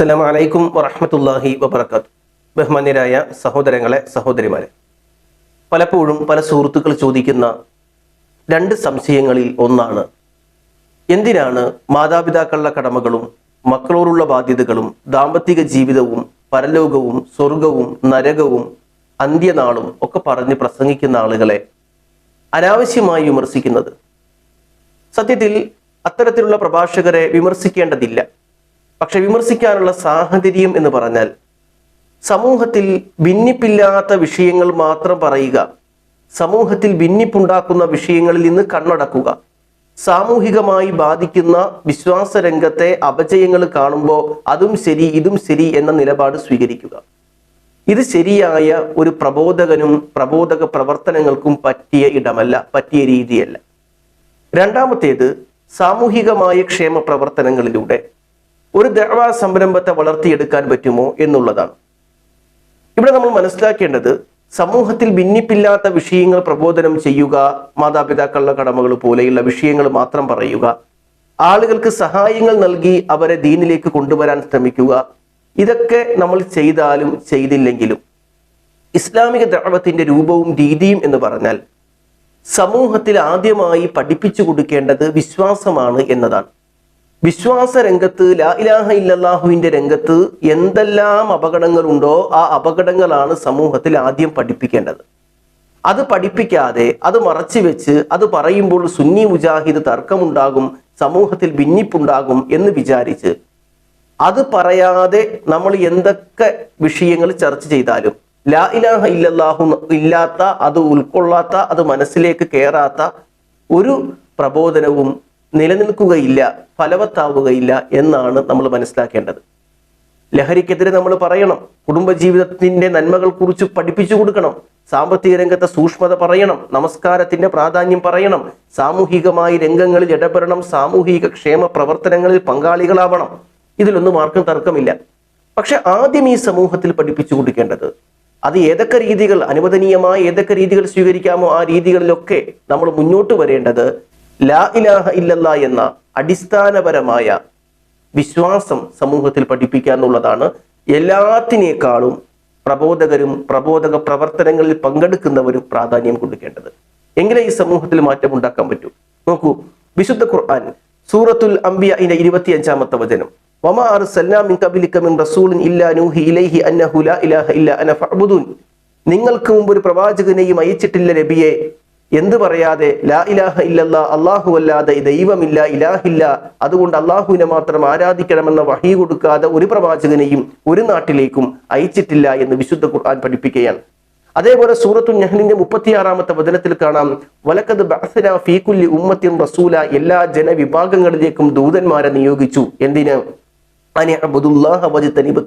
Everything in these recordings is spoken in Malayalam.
അസ്സലാമു അലൈക്കും വറഹ്മത്തുള്ളാഹി വബർക്കാത്തു ബഹുമാന്യരായ സഹോദരങ്ങളെ സഹോദരിമാരെ പലപ്പോഴും പല സുഹൃത്തുക്കൾ ചോദിക്കുന്ന രണ്ട് സംശയങ്ങളിൽ ഒന്നാണ്. എന്തിനാണ് മാതാപിതാക്കളുടെ കടമകളും മക്കളോടുള്ള ബാധ്യതകളും ദാമ്പത്തിക ജീവിതവും പരലോകവും സ്വർഗവും നരകവും അന്ത്യനാളും ഒക്കെ പറഞ്ഞ് പ്രസംഗിക്കുന്ന ആളുകളെ അനാവശ്യമായി വിമർശിക്കുന്നത്? സത്യത്തിൽ അത്തരത്തിലുള്ള പ്രഭാഷകരെ വിമർശിക്കേണ്ടതില്ല. പക്ഷെ വിമർശിക്കാനുള്ള സാഹചര്യം എന്ന് പറഞ്ഞാൽ സമൂഹത്തിൽ ഭിന്നിപ്പില്ലാത്ത വിഷയങ്ങൾ മാത്രം പറയുക സമൂഹത്തിൽ ഭിന്നിപ്പുണ്ടാക്കുന്ന വിഷയങ്ങളിൽ നിന്ന് കണ്ണടക്കുക സാമൂഹികമായി ബാധിക്കുന്ന വിശ്വാസ രംഗത്തെ അപജയങ്ങൾ കാണുമ്പോൾ അതും ശരി ഇതും ശരി എന്ന നിലപാട് സ്വീകരിക്കുക. ഇത് ശരിയായ ഒരു പ്രബോധകനും പ്രബോധക പ്രവർത്തനങ്ങൾക്കും പറ്റിയ ഇടമല്ല പറ്റിയ രീതിയല്ല. രണ്ടാമത്തേത് സാമൂഹികമായ ക്ഷേമ പ്രവർത്തനങ്ങളിലൂടെ ഒരു ദേവ സംരംഭത്തെ വളർത്തിയെടുക്കാൻ പറ്റുമോ എന്നുള്ളതാണ്. ഇവിടെ നമ്മൾ മനസ്സിലാക്കേണ്ടത് സമൂഹത്തിൽ ഭിന്നിപ്പില്ലാത്ത വിഷയങ്ങൾ പ്രബോധനം ചെയ്യുക മാതാപിതാക്കളുടെ കടമകൾ പോലെയുള്ള വിഷയങ്ങൾ മാത്രം പറയുക ആളുകൾക്ക് സഹായങ്ങൾ നൽകി അവരെ ദീനിലേക്ക് കൊണ്ടുവരാൻ ശ്രമിക്കുക ഇതൊക്കെ നമ്മൾ ചെയ്താലും ചെയ്തില്ലെങ്കിലും. ഇസ്ലാമിക ദഴവത്തിന്റെ രൂപവും രീതിയും എന്ന് പറഞ്ഞാൽ സമൂഹത്തിൽ ആദ്യമായി പഠിപ്പിച്ചു കൊടുക്കേണ്ടത് വിശ്വാസമാണ് എന്നതാണ്. വിശ്വാസ രംഗത്ത് ലാ ഇലാഹ ഇല്ലല്ലാഹുവിന്റെ രംഗത്ത് എന്തെല്ലാം അപകടങ്ങളുണ്ടോ ആ അപകടങ്ങളാണ് സമൂഹത്തിൽ ആദ്യം പഠിപ്പിക്കേണ്ടത്. അത് പഠിപ്പിക്കാതെ അത് മറച്ചു വെച്ച് അത് പറയുമ്പോൾ സുന്നി മുജാഹിദ് തർക്കമുണ്ടാകും സമൂഹത്തിൽ ഭിന്നിപ്പുണ്ടാകും എന്ന് വിചാരിച്ച് അത് പറയാതെ നമ്മൾ എന്തൊക്കെ വിഷയങ്ങൾ ചർച്ച ചെയ്താലും ലാ ഇലാഹ ഇല്ലല്ലാഹു ഇല്ലാത്ത അത് ഉൾക്കൊള്ളാത്ത അത് മനസ്സിലേക്ക് കയറാത്ത ഒരു പ്രബോധനവും നിലനിൽക്കുകയില്ല ഫലവത്താവുകയില്ല എന്നാണ് നമ്മൾ മനസ്സിലാക്കേണ്ടത്. ലഹരിക്കെതിരെ നമ്മൾ പറയണം കുടുംബജീവിതത്തിന്റെ നന്മകൾ കുറിച്ച് പഠിപ്പിച്ചു കൊടുക്കണം സാമ്പത്തിക രംഗത്തെ സൂക്ഷ്മത പറയണം നമസ്കാരത്തിന്റെ പ്രാധാന്യം പറയണം സാമൂഹികമായി രംഗങ്ങളിൽ ഇടപെടണം സാമൂഹിക ക്ഷേമ പ്രവർത്തനങ്ങളിൽ പങ്കാളികളാവണം. ഇതിലൊന്നും ആർക്കും തർക്കമില്ല. പക്ഷെ ആദ്യം ഈ സമൂഹത്തിൽ പഠിപ്പിച്ചു കൊടുക്കേണ്ടത് അത് ഏതൊക്കെ രീതികൾ അനുവദനീയമായ ഏതൊക്കെ രീതികൾ സ്വീകരിക്കാമോ ആ രീതികളിലൊക്കെ നമ്മൾ മുന്നോട്ട് വരേണ്ടത് ലാ ഇലാഹ ഇല്ലല്ല എന്ന അടിസ്ഥാനപരമായ വിശ്വാസം സമൂഹത്തിൽ പഠിപ്പിക്കുക എന്നുള്ളതാണ് എല്ലാത്തിനേക്കാളും പ്രബോധകരും പ്രബോധക പ്രവർത്തനങ്ങളിൽ പങ്കെടുക്കുന്നവരും പ്രാധാന്യം കൊടുക്കേണ്ടത്. എങ്ങനെ ഈ സമൂഹത്തിൽ മാറ്റം ഉണ്ടാക്കാൻ പറ്റൂ? നോക്കൂ വിശുദ്ധ ഖുർആൻ സൂറത്തുൽ അംബിയ ഇന്റെ ഇരുപത്തി അഞ്ചാമത്തെ വചനം നിങ്ങൾക്ക് മുമ്പ് ഒരു പ്രവാചകനെയും അയച്ചിട്ടില്ല നബിയെ. എന്ത് പറയാതെ ലാ ഇലാഹ ഇല്ലല്ല അള്ളാഹു അല്ലാതെ ദൈവമില്ല ഇലാഹില്ല അതുകൊണ്ട് അള്ളാഹുവിനെ മാത്രം ആരാധിക്കണമെന്ന വഹി കൊടുക്കാതെ ഒരു പ്രവാചകനെയും ഒരു നാട്ടിലേക്കും അയച്ചിട്ടില്ല എന്ന് വിശുദ്ധ ഖുർആൻ പഠിപ്പിക്കുകയാണ്. അതേപോലെ സൂറത്തു നഹ്ലിന്റെ മുപ്പത്തിയാറാമത്തെ വചനത്തിൽ കാണാം വലക്കത് ബഅസ്ന ഫീകുല്ലി ഉമ്മത്തിൻ റസൂല എല്ലാ ജനവിഭാഗങ്ങളിലേക്കും ദൂതന്മാരെ നിയോഗിച്ചു. എന്തിന്? അനി അബ്ദുല്ലാഹ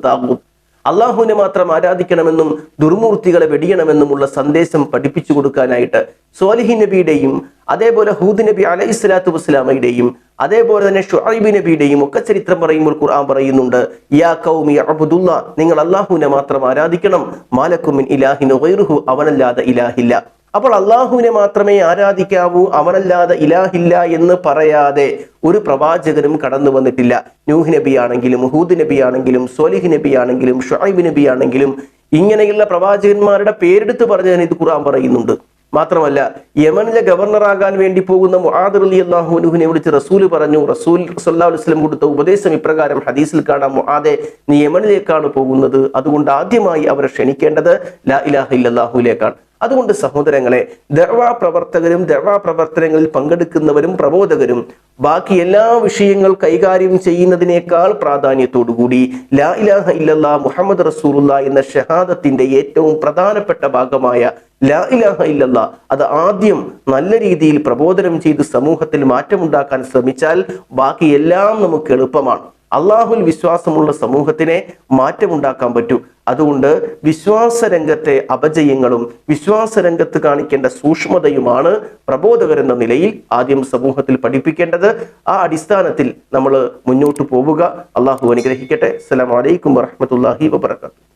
താഗൂത്ത് അള്ളാഹുവിനെ മാത്രം ആരാധിക്കണമെന്നും ദുർമൂർത്തികളെ വെടിയണമെന്നുമുള്ള സന്ദേശം പഠിപ്പിച്ചു കൊടുക്കാനായിട്ട് സോലിഹി നബിയുടെയും അതേപോലെ ഹൂദ് നബി അലൈഹി സ്വലാത്തു വസ്സലാമയുടെയും അതേപോലെ തന്നെ ഷുഹൈബി നബിയുടെയും ഒക്കെ ചരിത്രം പറയുമ്പോൾ ഖുർആൻ പറയുന്നുണ്ട് യാ കൗമി നിങ്ങൾ അള്ളാഹുവിനെ മാത്രം ആരാധിക്കണം. മാലക്കുമിൻ ഇലാഹിൻ അവനല്ലാതെ ഇലാഹില്ല. അപ്പോൾ അള്ളാഹുവിനെ മാത്രമേ ആരാധിക്കാവൂ അവനല്ലാതെ ഇലാഹില്ല എന്ന് പറയാതെ ഒരു പ്രവാചകനും കടന്നു വന്നിട്ടില്ല. നൂഹ് നബി ആണെങ്കിലും ഹൂദ് നബി ആണെങ്കിലും സോലിഹ് നബി ആണെങ്കിലും ഷായിബ് നബി ആണെങ്കിലും ഇങ്ങനെയുള്ള പ്രവാചകന്മാരുടെ പേരെടുത്ത് പറഞ്ഞതിന് ഇത് ഖുർആൻ പറയുന്നുണ്ട്. മാത്രമല്ല യമനിലെ ഗവർണറാകാൻ വേണ്ടി പോകുന്ന മുആദ് അലി അള്ളാഹുനുഹിനെ വിളിച്ച് റസൂൽ പറഞ്ഞു. റസൂൽ സല്ലാ വസ്ലം കൊടുത്ത ഉപദേശം ഇപ്രകാരം ഹദീസിൽ കാണാം മുഹാദെ നീ യമനിലേക്കാണ് പോകുന്നത്. അതുകൊണ്ട് ആദ്യമായി അവരെ ക്ഷണിക്കേണ്ടത് ലാ ഇലാഹ ഇല്ലല്ലാഹുലേക്കാണ് അതുകൊണ്ട് സഹോദരങ്ങളെ ദർവാ പ്രവർത്തകരും ദർവാ പ്രവർത്തനങ്ങളിൽ പങ്കെടുക്കുന്നവരും പ്രബോധകരും ബാക്കി എല്ലാ വിഷയങ്ങൾ കൈകാര്യം ചെയ്യുന്നതിനേക്കാൾ പ്രാധാന്യത്തോടുകൂടി ലാ ഇലാഹ ഇല്ലല്ലാ മുഹമ്മദ് റസൂലുള്ള എന്ന ഷഹാദത്തിന്റെ ഏറ്റവും പ്രധാനപ്പെട്ട ഭാഗമായ ലാ ഇലാഹ ഇല്ലല്ല അത് ആദ്യം നല്ല രീതിയിൽ പ്രബോധനം ചെയ്ത് സമൂഹത്തിൽ മാറ്റമുണ്ടാക്കാൻ ശ്രമിച്ചാൽ ബാക്കി എല്ലാം നമുക്ക് എളുപ്പമാണ്. അള്ളാഹുൽ വിശ്വാസമുള്ള സമൂഹത്തിനെ മാറ്റമുണ്ടാക്കാൻ പറ്റൂ. അതുകൊണ്ട് വിശ്വാസരംഗത്തെ അപജയങ്ങളും വിശ്വാസരംഗത്ത് കാണിക്കേണ്ട സൂക്ഷ്മതയുമാണ് പ്രബോധകർ എന്ന നിലയിൽ ആദ്യം സമൂഹത്തിൽ പഠിപ്പിക്കേണ്ടത്. ആ അടിസ്ഥാനത്തിൽ നമ്മൾ മുന്നോട്ട് പോവുക. അള്ളാഹു അനുഗ്രഹിക്കട്ടെ. അസ്സലാമലൈക്കും വറഹമത്തല്ലാഹി വബർക്കാത്തു